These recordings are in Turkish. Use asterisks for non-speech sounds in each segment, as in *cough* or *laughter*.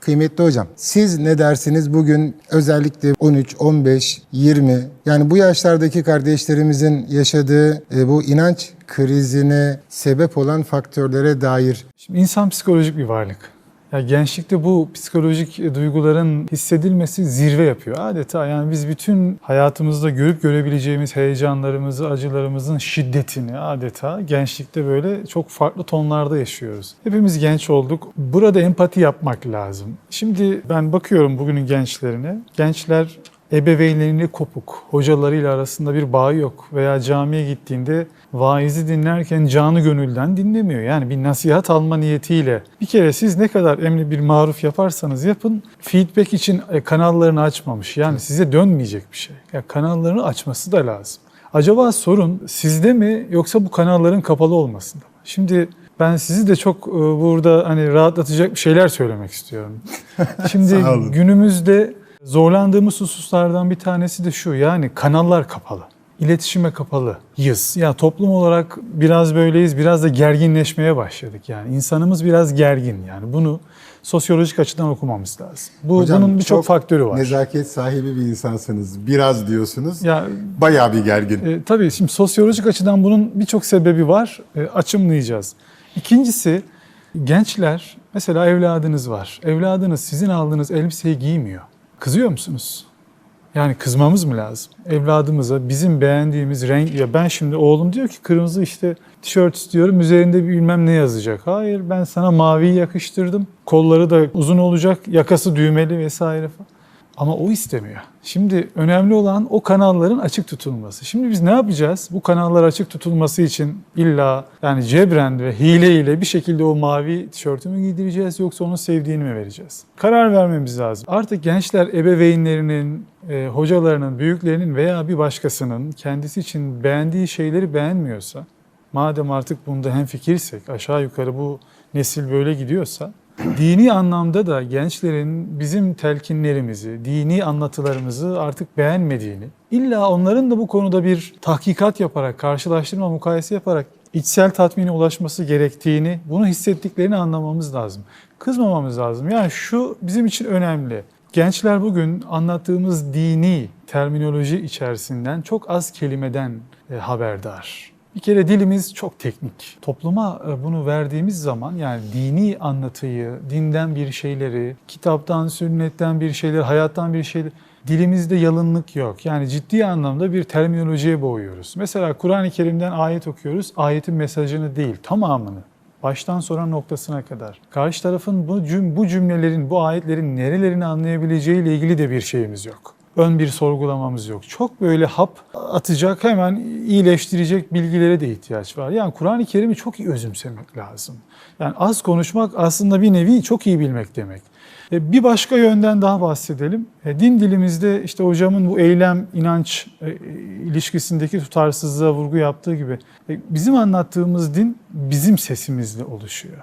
Kıymetli hocam, siz ne dersiniz bugün özellikle 13, 15, 20 yani bu yaşlardaki kardeşlerimizin yaşadığı e, bu inanç krizine sebep olan faktörlere dair Şimdi insan psikolojik bir varlık. Ya gençlikte bu psikolojik e, duyguların hissedilmesi zirve yapıyor. Adeta yani biz bütün hayatımızda görüp görebileceğimiz heyecanlarımızı, acılarımızın şiddetini adeta gençlikte böyle çok farklı tonlarda yaşıyoruz. Hepimiz genç olduk. Burada empati yapmak lazım. Şimdi ben bakıyorum bugünün gençlerine. Gençler ebeveynleriyle kopuk, hocalarıyla arasında bir bağ yok veya camiye gittiğinde vaizi dinlerken canı gönülden dinlemiyor. Yani bir nasihat alma niyetiyle bir kere siz ne kadar emri bir maruf yaparsanız yapın feedback için e, kanallarını açmamış. Yani size dönmeyecek bir şey. Yani kanallarını açması da lazım. Acaba sorun sizde mi yoksa bu kanalların kapalı olmasında mı? Şimdi ben sizi de çok e, burada hani rahatlatacak bir şeyler söylemek istiyorum. *laughs* Şimdi günümüzde zorlandığımız hususlardan bir tanesi de şu. Yani kanallar kapalı. İletişime kapalıyız. Ya toplum olarak biraz böyleyiz, biraz da gerginleşmeye başladık. Yani insanımız biraz gergin. Yani bunu sosyolojik açıdan okumamız lazım. Bu Hocam, bunun birçok çok faktörü var. Nezaket sahibi bir insansınız. Biraz diyorsunuz. Ya Bayağı bir gergin. E, tabii şimdi sosyolojik açıdan bunun birçok sebebi var. E, açımlayacağız. İkincisi gençler mesela evladınız var. Evladınız sizin aldığınız elbiseyi giymiyor. Kızıyor musunuz? Yani kızmamız mı lazım? Evladımıza bizim beğendiğimiz renk ya ben şimdi oğlum diyor ki kırmızı işte tişört istiyorum üzerinde bir bilmem ne yazacak. Hayır ben sana maviyi yakıştırdım. Kolları da uzun olacak, yakası düğmeli vesaire falan. Ama o istemiyor. Şimdi önemli olan o kanalların açık tutulması. Şimdi biz ne yapacağız? Bu kanallar açık tutulması için illa yani cebren ve hileyle bir şekilde o mavi tişörtü mü giydireceğiz yoksa onun sevdiğini mi vereceğiz? Karar vermemiz lazım. Artık gençler ebeveynlerinin, e, hocalarının, büyüklerinin veya bir başkasının kendisi için beğendiği şeyleri beğenmiyorsa, madem artık bunda hemfikirsek, aşağı yukarı bu nesil böyle gidiyorsa, dini anlamda da gençlerin bizim telkinlerimizi, dini anlatılarımızı artık beğenmediğini, illa onların da bu konuda bir tahkikat yaparak, karşılaştırma, mukayese yaparak içsel tatmine ulaşması gerektiğini, bunu hissettiklerini anlamamız lazım. Kızmamamız lazım. Yani şu bizim için önemli. Gençler bugün anlattığımız dini terminoloji içerisinden çok az kelimeden e, haberdar. Bir kere dilimiz çok teknik. Topluma e, bunu verdiğimiz zaman yani dini anlatıyı, dinden bir şeyleri, kitaptan, sünnetten bir şeyleri, hayattan bir şeyleri dilimizde yalınlık yok. Yani ciddi anlamda bir terminolojiye boğuyoruz. Mesela Kur'an-ı Kerim'den ayet okuyoruz. Ayetin mesajını değil, tamamını. Baştan sona noktasına kadar. Karşı tarafın bu cümlelerin, bu ayetlerin nerelerini anlayabileceğiyle ilgili de bir şeyimiz yok ön bir sorgulamamız yok. Çok böyle hap atacak, hemen iyileştirecek bilgilere de ihtiyaç var. Yani Kur'an-ı Kerim'i çok iyi özümsemek lazım. Yani az konuşmak aslında bir nevi çok iyi bilmek demek. E, Bir başka yönden daha bahsedelim. E, Din dilimizde işte hocamın bu eylem, inanç e, ilişkisindeki tutarsızlığa vurgu yaptığı gibi bizim anlattığımız din bizim sesimizle oluşuyor.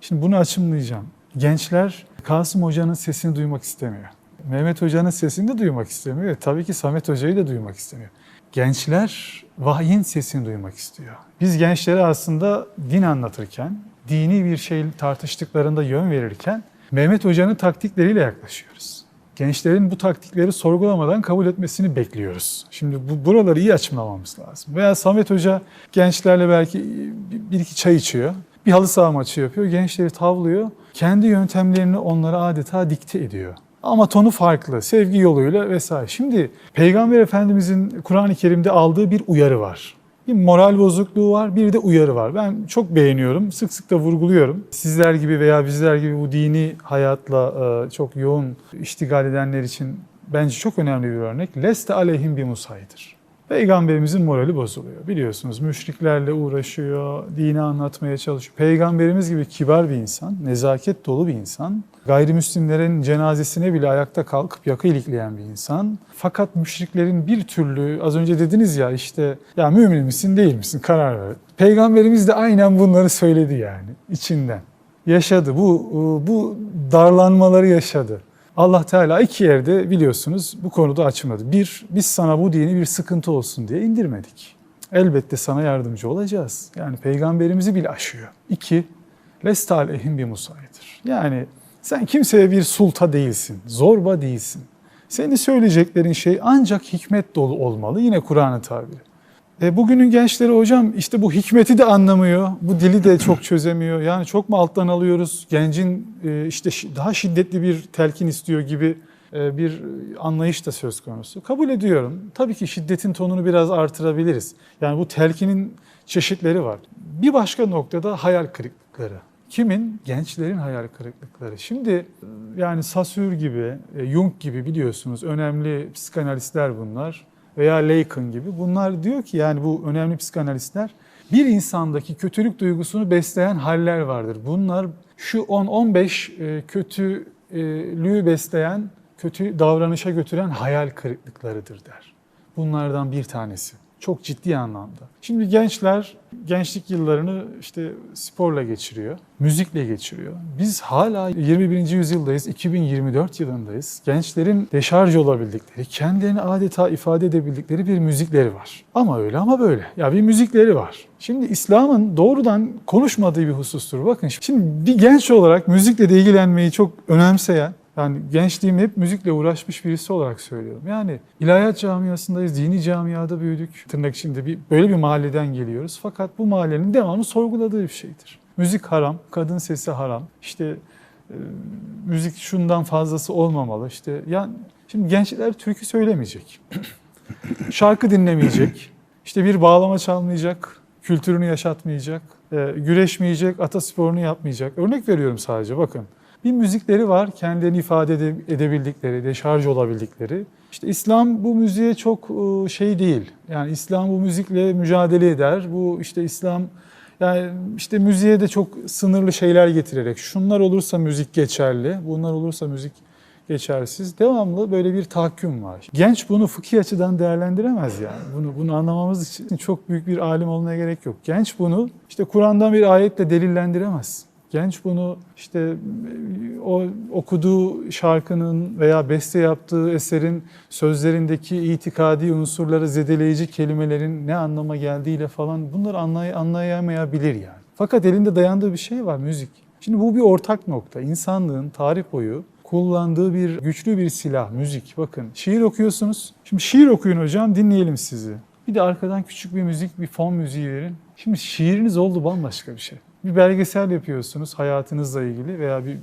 Şimdi bunu açımlayacağım. Gençler Kasım Hoca'nın sesini duymak istemiyor. Mehmet Hoca'nın sesini de duymak istemiyor. Tabii ki Samet Hoca'yı da duymak istemiyor. Gençler vahyin sesini duymak istiyor. Biz gençlere aslında din anlatırken, dini bir şey tartıştıklarında yön verirken Mehmet Hoca'nın taktikleriyle yaklaşıyoruz. Gençlerin bu taktikleri sorgulamadan kabul etmesini bekliyoruz. Şimdi bu buraları iyi açımlamamız lazım. Veya Samet Hoca gençlerle belki bir iki çay içiyor. Bir halı saha maçı yapıyor. Gençleri tavlıyor. Kendi yöntemlerini onlara adeta dikte ediyor. Ama tonu farklı, sevgi yoluyla vesaire. Şimdi Peygamber Efendimizin Kur'an-ı Kerim'de aldığı bir uyarı var. Bir moral bozukluğu var, bir de uyarı var. Ben çok beğeniyorum, sık sık da vurguluyorum. Sizler gibi veya bizler gibi bu dini hayatla e, çok yoğun iştigal edenler için bence çok önemli bir örnek. Leste aleyhim bir musaydır. Peygamberimizin morali bozuluyor. Biliyorsunuz müşriklerle uğraşıyor, dini anlatmaya çalışıyor. Peygamberimiz gibi kibar bir insan, nezaket dolu bir insan. Gayrimüslimlerin cenazesine bile ayakta kalkıp yakı ilikleyen bir insan. Fakat müşriklerin bir türlü az önce dediniz ya işte ya mümin misin değil misin karar ver. Peygamberimiz de aynen bunları söyledi yani içinden. Yaşadı bu bu darlanmaları yaşadı. Allah Teala iki yerde biliyorsunuz bu konuda açmadı. Bir, biz sana bu dini bir sıkıntı olsun diye indirmedik. Elbette sana yardımcı olacağız. Yani peygamberimizi bile aşıyor. İki, leste aleyhim bir musaydır. Yani Sen kimseye bir sulta değilsin, zorba değilsin. Senin söyleyeceklerin şey ancak hikmet dolu olmalı. Yine Kur'an'ın tabiri. E bugünün gençleri hocam işte bu hikmeti de anlamıyor, bu dili de çok *clears throat* çözemiyor. Yani çok mu alttan alıyoruz? Gencin e, işte daha şiddetli bir telkin istiyor gibi e, bir anlayış da söz konusu. Kabul ediyorum. Tabii ki şiddetin tonunu biraz artırabiliriz. Yani bu telkinin çeşitleri var. Bir başka noktada hayal kırıklıkları. Kimin? Gençlerin hayal kırıklıkları. Şimdi e, yani Saussure gibi, Jung gibi biliyorsunuz önemli psikanalistler bunlar veya Lacan gibi. Bunlar diyor ki yani bu önemli psikanalistler bir insandaki kötülük duygusunu besleyen haller vardır. Bunlar şu 10-15 e, kötülüğü besleyen, kötü davranışa götüren hayal kırıklıklarıdır der. Bunlardan bir tanesi. Çok ciddi anlamda. Şimdi gençler gençlik yıllarını işte sporla geçiriyor, müzikle geçiriyor. Biz hala 21. yüzyıldayız, 2024 yılındayız. Gençlerin deşarj olabildikleri, kendilerini adeta ifade edebildikleri bir müzikleri var. Ama öyle ama böyle. Ya bir müzikleri var. Şimdi İslam'ın doğrudan konuşmadığı bir husustur. Bakın şimdi bir genç olarak müzikle de ilgilenmeyi çok önemseyen, yani gençliğim hep müzikle uğraşmış birisi olarak söylüyorum. Yani ilahiyat camiasındayız, dini camiada büyüdük. Tırnak içinde bir, böyle bir mahalleden geliyoruz. Fakat bu mahallenin devamlı sorguladığı bir şeydir. Müzik haram, kadın sesi haram. İşte e, müzik şundan fazlası olmamalı. İşte yani şimdi gençler türkü söylemeyecek. *clears throat* Şarkı dinlemeyecek. İşte bir bağlama çalmayacak, kültürünü yaşatmayacak, e, güreşmeyecek, atasporunu yapmayacak. Örnek veriyorum sadece bakın. Bir müzikleri var, kendilerini ifade ede- edebildikleri, deşarj olabildikleri. İşte İslam bu müziğe çok e, şey değil. Yani İslam bu müzikle mücadele eder. Bu işte İslam yani işte müziğe de çok sınırlı şeyler getirerek şunlar olursa müzik geçerli, bunlar olursa müzik geçersiz. Devamlı böyle bir tahakküm var. Genç bunu fıkhi açıdan değerlendiremez yani. Bunu bunu anlamamız için çok büyük bir alim olmaya gerek yok. Genç bunu işte Kur'an'dan bir ayetle delillendiremez. Genç bunu işte o okuduğu şarkının veya beste yaptığı eserin sözlerindeki itikadi unsurları zedeleyici kelimelerin ne anlama geldiğiyle falan bunları anlay anlayamayabilir yani. Fakat elinde dayandığı bir şey var müzik. Şimdi bu bir ortak nokta. İnsanlığın tarih boyu kullandığı bir güçlü bir silah müzik. Bakın şiir okuyorsunuz. Şimdi şiir okuyun hocam dinleyelim sizi. Bir de arkadan küçük bir müzik, bir fon müziği verin. Şimdi şiiriniz oldu bambaşka bir şey. Bir belgesel yapıyorsunuz hayatınızla ilgili veya bir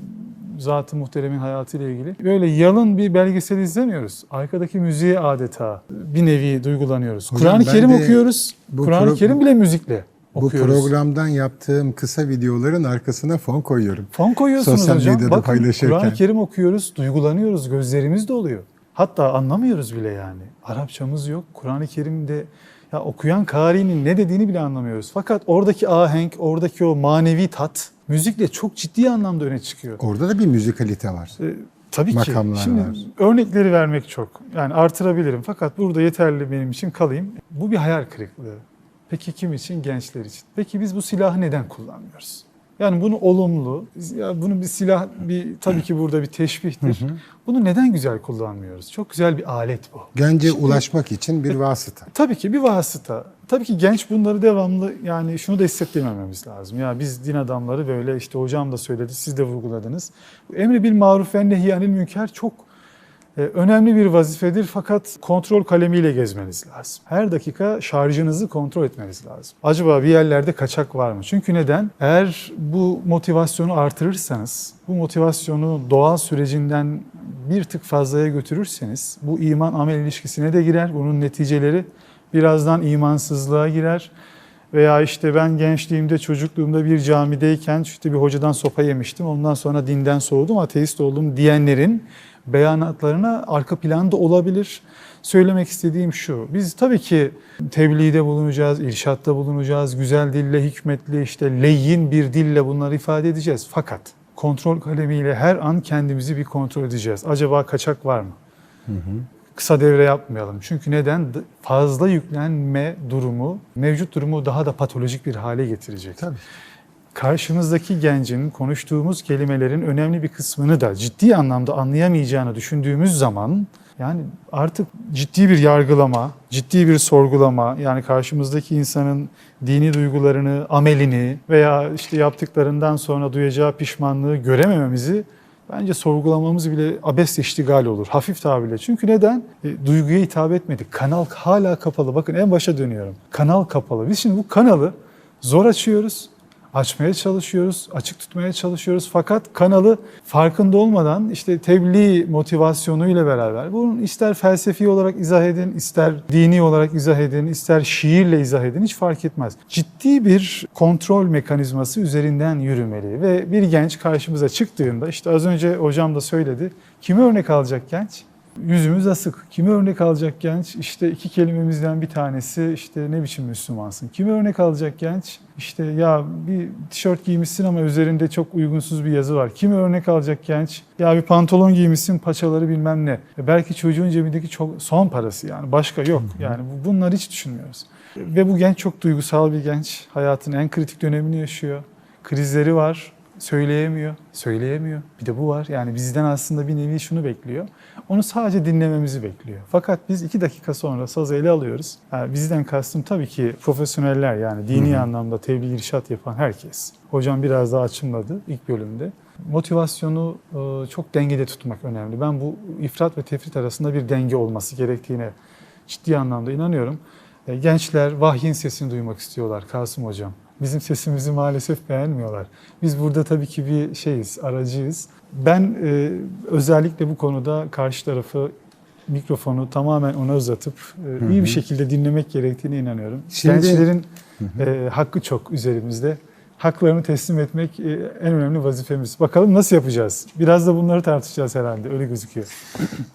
zat-ı muhteremin hayatıyla ilgili. Böyle yalın bir belgesel izlemiyoruz. Arkadaki müziğe adeta bir nevi duygulanıyoruz. Kur'an-ı Kerim okuyoruz. bu Kur'an-ı Kerim bile müzikle Bu okuyoruz. programdan yaptığım kısa videoların arkasına fon koyuyorum. Fon koyuyorsunuz Sosyal hocam. medyada Bakın. Kur'an-ı Kerim okuyoruz, duygulanıyoruz, gözlerimiz doluyor. Hatta anlamıyoruz bile yani. Arapçamız yok. Kur'an-ı Kerim'de ya okuyan karinin ne dediğini bile anlamıyoruz. Fakat oradaki ahenk, oradaki o manevi tat müzikle çok ciddi anlamda öne çıkıyor. Orada da bir müzikalite var. Ee, tabii ki. Makamlar Şimdi var. örnekleri vermek çok. Yani artırabilirim fakat burada yeterli benim için kalayım. Bu bir hayal kırıklığı. Peki kim için? Gençler için. Peki biz bu silahı neden kullanmıyoruz? Yani bunu olumlu, ya bunu bir silah, bir tabii ki burada bir teşbihtir. Bunu neden güzel kullanmıyoruz? Çok güzel bir alet bu. Gence ulaşmak için bir vasıta. Tabii ki bir vasıta. Tabii ki genç bunları devamlı yani şunu da hissettirmememiz lazım. Ya biz din adamları böyle işte hocam da söyledi, siz de vurguladınız. Emri bil maruf ve nehyanil münker çok e, önemli bir vazifedir fakat kontrol kalemiyle gezmeniz lazım. Her dakika şarjınızı kontrol etmeniz lazım. Acaba bir yerlerde kaçak var mı? Çünkü neden? Eğer bu motivasyonu artırırsanız, bu motivasyonu doğal sürecinden bir tık fazlaya götürürseniz bu iman amel ilişkisine de girer. Bunun neticeleri birazdan imansızlığa girer. Veya işte ben gençliğimde, çocukluğumda bir camideyken işte bir hocadan sopa yemiştim. Ondan sonra dinden soğudum, ateist oldum diyenlerin beyanatlarına arka planda olabilir. Söylemek istediğim şu. Biz tabii ki tebliğde bulunacağız, irşatta bulunacağız. Güzel dille, hikmetli, işte leyyin bir dille bunları ifade edeceğiz. Fakat kontrol kalemiyle her an kendimizi bir kontrol edeceğiz. Acaba kaçak var mı? Kısa devre yapmayalım. Çünkü neden? Fazla yüklenme durumu mevcut durumu daha da patolojik bir hale getirecek. Tabii. Karşımızdaki gencin konuştuğumuz kelimelerin önemli bir kısmını da ciddi anlamda anlayamayacağını düşündüğümüz zaman yani artık ciddi bir yargılama, ciddi bir sorgulama yani karşımızdaki insanın dini duygularını, amelini veya işte yaptıklarından sonra duyacağı pişmanlığı göremememizi bence sorgulamamız bile abes iştigal olur. Hafif tabirle. Çünkü neden? E, duyguya hitap etmedik. Kanal hala kapalı. Bakın en başa dönüyorum. Kanal kapalı. Biz şimdi bu kanalı zor açıyoruz. Açmaya çalışıyoruz, açık tutmaya çalışıyoruz. Fakat kanalı farkında olmadan işte tebliğ motivasyonuyla beraber bunun ister felsefi olarak izah edin, ister dini olarak izah edin, ister şiirle izah edin hiç fark etmez. Ciddi bir kontrol mekanizması üzerinden yürümeli ve bir genç karşımıza çıktığında işte az önce hocam da söyledi. Kimi örnek alacak genç? Yüzümüz asık. Kimi örnek alacak genç? İşte iki kelimemizden bir tanesi işte ne biçim Müslümansın? Kimi örnek alacak genç? İşte ya bir tişört giymişsin ama üzerinde çok uygunsuz bir yazı var. Kimi örnek alacak genç? Ya bir pantolon giymişsin paçaları bilmem ne. E belki çocuğun cebindeki çok son parası yani başka yok. Yani bu- bunları hiç düşünmüyoruz. Ve bu genç çok duygusal bir genç. Hayatının en kritik dönemini yaşıyor. Krizleri var. Söyleyemiyor. Söyleyemiyor. Bir de bu var. Yani bizden aslında bir nevi şunu bekliyor. Onu sadece dinlememizi bekliyor. Fakat biz iki dakika sonra sazı ele alıyoruz. Yani bizden kastım tabii ki profesyoneller yani dini anlamda tebliğ irşat yapan herkes. Hocam biraz daha açımladı ilk bölümde. Motivasyonu e, çok dengede tutmak önemli. Ben bu ifrat ve tefrit arasında bir denge olması gerektiğine ciddi anlamda inanıyorum. E, Gençler vahyin sesini duymak istiyorlar Kasım Hocam. Bizim sesimizi maalesef beğenmiyorlar. Biz burada tabii ki bir şeyiz, aracıyız. Ben e, özellikle bu konuda karşı tarafı mikrofonu tamamen ona uzatıp e, iyi bir şekilde dinlemek gerektiğine inanıyorum. Şimdi- Gençlerin e, hakkı çok üzerimizde. Haklarını teslim etmek e, en önemli vazifemiz. Bakalım nasıl yapacağız? Biraz da bunları tartışacağız herhalde. Öyle gözüküyor. *laughs*